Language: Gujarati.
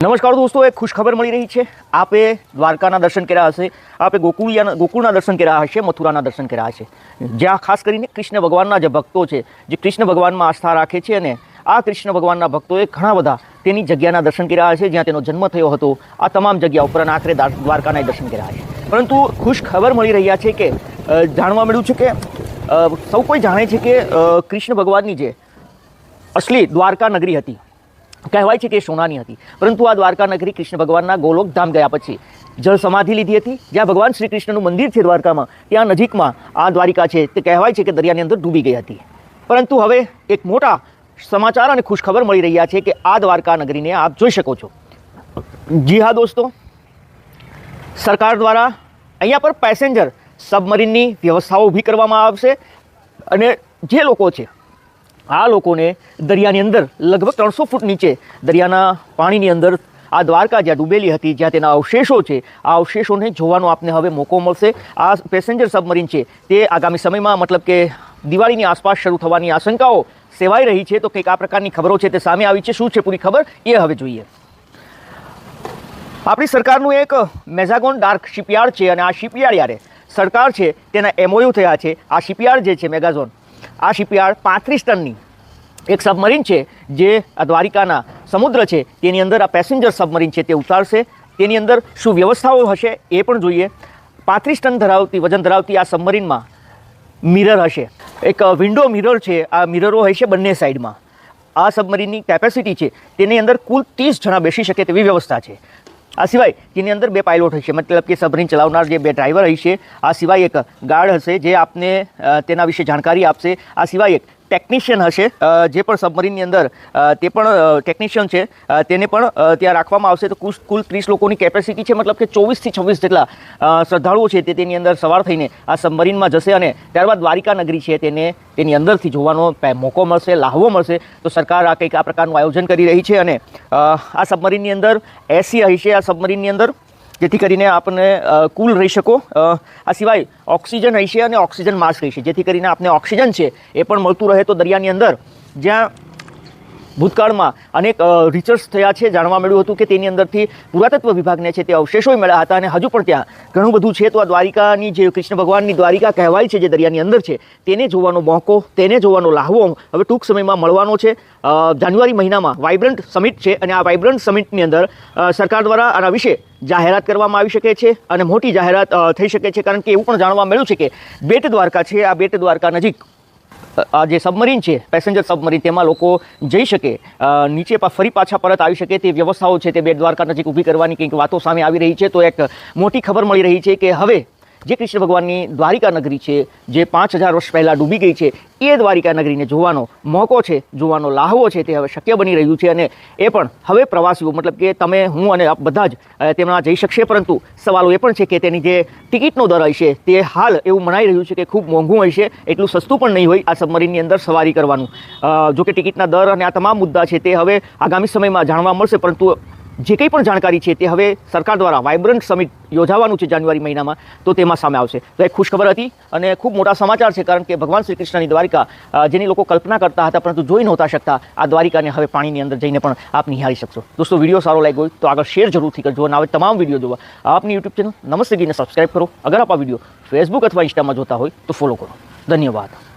નમસ્કાર દોસ્તો, એક ખુશ ખબર મળી રહી છે. આપે દ્વારકાના દર્શન કર્યા હશે, આપે ગોકુળિયાના ગોકુળના દર્શન કર્યા હશે, મથુરાના દર્શન કર્યા હશે. જ્યાં ખાસ કરીને કૃષ્ણ ભગવાનના જે ભક્તો છે, જે કૃષ્ણ ભગવાનમાં આસ્થા રાખે છે અને આ કૃષ્ણ ભગવાનના ભક્તોએ ઘણા બધા તેની જગ્યાના દર્શન કર્યા હશે, જ્યાં તેનો જન્મ થયો હતો. આ તમામ જગ્યા ઉપર આખરે દ્વાર- દ્વારકાના દર્શન કર્યા છે પરંતુ ખુશ ખબર મળી રહ્યા છે કે જાણવા મળ્યું છે કે સૌ કોઈ જાણે છે કે કૃષ્ણ ભગવાનની જે અસલી દ્વારકા નગરી હતી કહેવાય છે કે સોનાની હતી. પરંતુ આ દ્વારકા નગરી કૃષ્ણ ભગવાનના ગોલોક ધામ ગયા પછી જળ સમાધિ લીધી હતી. જ્યાં ભગવાન શ્રી કૃષ્ણનું મંદિર છે દ્વારકામાં, ત્યાં નજીકમાં આ દ્વારિકા છે. તે કહેવાય છે કે દરિયાની અંદર ડૂબી ગઈ હતી. પરંતુ હવે એક મોટા સમાચાર અને ખુશખબર મળી રહ્યા છે કે આ દ્વારકા નગરીને આપ જોઈ શકો છો. જી હા દોસ્તો. સરકાર દ્વારા અહીંયા પર પેસેન્જર સબમરીનની વ્યવસ્થાઓ ઊભી કરવામાં આવશે અને જે લોકો છે આ લોકોને દરિયાની અંદર લગભગ ત્રણસો ફૂટ નીચે દરિયાના પાણીની અંદર આ દ્વારકા જ્યાં ડૂબેલી હતી, જ્યાં તેના અવશેષો છે, આ અવશેષોને જોવાનો આપને હવે મોકો મળશે. આ પેસેન્જર સબમરીન છે, તે આગામી સમયમાં મતલબ કે દિવાળીની આસપાસ શરૂ થવાની આશંકાઓ સેવાઈ રહી છે. તો કંઈક આ પ્રકારની ખબરો છે તે સામે આવી છે. શું છે પૂરી ખબર? એ હવે જોઈએ. આપણી સરકારનું એક મેઝાગોન ડાર્ક શિપયાર્ડ છે અને આ શિપયાર્ડ યારે સરકાર છે તેના એમઓયુ થયા છે. આ શિપયાર્ડ જે છે, મેગાઝોન આ શિપયાર્ડ પાંત્રીસ ટનની એક સબમરીન છે, જે દ્વારિકાના સમુદ્ર છે, તેની અંદર આ પેસેન્જર સબમરીન છે તે ઉતારશે. તેની અંદર શું વ્યવસ્થાઓ હશે એ પણ જોઈએ. પાંત્રીસ ટન ધરાવતી, વજન ધરાવતી આ સબમરીનમાં મિરર હશે. એક વિન્ડો મિરર છે, આ મિરરો હશે બંને સાઈડમાં. આ સબમરીનની કેપેસિટી છે, તેની અંદર કુલ ત્રીસ જણા બેસી શકે તેવી વ્યવસ્થા છે. આ સિવાય તેની અંદર બે પાયલોટ હશે, મતલબ કે સબમરીન ચલાવનાર જે બે ડ્રાઈવર હશે, આ સિવાય એક ગાર્ડ હશે જે આપને તેના વિશે જાણકારી આપશે. આ સિવાય એક ટેકનિશિયન હશે જે પણ સબમરીનની અંદર તે પણ ટેકનિશિયન છે તેને પણ ત્યાં રાખવામાં આવશે. તો કુલ ત્રીસ લોકોની કેપેસિટી છે, મતલબ કે ચોવીસથી છવ્વીસ જેટલા શ્રદ્ધાળુઓ છે તે તેની અંદર સવાર થઈને આ સબમરીનમાં જશે અને ત્યારબાદ દ્વારિકા નગરી છે તેને, તેની અંદરથી જોવાનો મોકો મળશે, લાહવો મળશે. તો સરકાર આ કંઈક આ પ્રકારનું આયોજન કરી રહી છે અને આ સબમરીનની અંદર, એસી હશે, આ સબમરીનની અંદર. જેથી કરીને આપને કુલ રહી શકો. આ સિવાય ઓક્સિજન હશે અને ઓક્સિજન માસ્ક રહેશે. જેથી કરીને આપને ઓક્સિજન છે એ પણ મળતું રહે તો દરિયાની અંદર. જ્યાં ભૂતકાળમાં અનેક રિસર્ચ થયા છે, જાણવા મળ્યું હતું કે તેની અંદરથી પુરાતત્વ વિભાગને છે તે અવશેષો મળ્યા હતા અને હજુ પણ ત્યાં ઘણું બધું છે. તો આ દ્વારિકાની જે કૃષ્ણ ભગવાનની દ્વારિકા કહેવાય છે જે દરિયાની અંદર છે, તેને જોવાનો મોકો, તેને જોવાનો લાહવો હવે ટૂંક સમયમાં મળવાનો છે. જાન્યુઆરી મહિનામાં વાઇબ્રન્ટ સમિટ છે અને આ વાઇબ્રન્ટ સમિટની અંદર સરકાર દ્વારા આના વિશે જાહેરાત કરવામાં આવી શકે છે અને મોટી જાહેરાત થઈ શકે છે. કારણ કે એવું પણ જાણવા મળ્યું છે કે બેટ દ્વારકા છે. આ બેટ દ્વારકા નજીક આ જે સબમરીન છે, પેસેન્જર સબમરીન, તેમાં લોકો જઈ શકે. નીચે ફરી પાછા પરત આવી શકે તે વ્યવસ્થાઓ છે તે બેટ દ્વારકા નજીક ઊભી કરવાની કંઈક વાતો સામે આવી રહી છે. તો એક મોટી ખબર મળી રહી છે કે હવે જે કૃષ્ણ ભગવાનની દ્વારિકા નગરી છે જે પાંચ હજાર વર્ષ પહેલાં ડૂબી ગઈ છે એ દ્વારિકા નગરીને જોવાનો મોકો છે જોવાનો લાહવો છે તે હવે શક્ય બની રહ્યું છે અને એ પણ હવે પ્રવાસીઓ મતલબ કે તમે હું અને બધા જ અ, તેમાં જઈ શકશે પરંતુ સવાલો એ પણ છે કે તેની જે ટિકિટનો દર હશે તે હાલ એવું મનાઈ રહ્યું છે કે ખૂબ મોંઘું હશે એટલું સસ્તું પણ નહીં હોય આ સબમરીનની અંદર સવારી કરવાનું. જોકે ટિકિટના દર અને આ તમામ મુદ્દા છે તે હવે આગામી સમયમાં જાણવા મળશે પરંતુ જે કંઈ પણ જાણકારી છે તે હવે સરકાર દ્વારા વાઇબ્રન્ટ સમિટ યોજાવાનું છે જાન્યુઆરી મહિનામાં, તો તેમાં સામે આવશે. તો એ ખુશખબર હતી અને ખૂબ મોટા સમાચાર છે, કારણ કે ભગવાન શ્રી કૃષ્ણની દ્વારિકા જેની લોકો કલ્પના કરતા હતા, પરંતુ જોઈ નહોતા શકતા, આ દ્વારિકાને હવે પાણીની અંદર જઈને પણ આપ નિહાળી શકશો. દોસ્તો, વીડિયો સારો લાગ્યો હોય તો આગળ શેર જરૂરથી કરજો અને આવે તમામ વીડિયો જોવા. આપની યુટ્યુબ ચેનલ નમસ્તે ગીને સબસ્ક્રાઇબ કરો. અગર આપ આ વીડિયો ફેસબુક અથવા ઇન્સ્ટામાં જોતા હોય તો ફોલો કરો. ધન્યવાદ.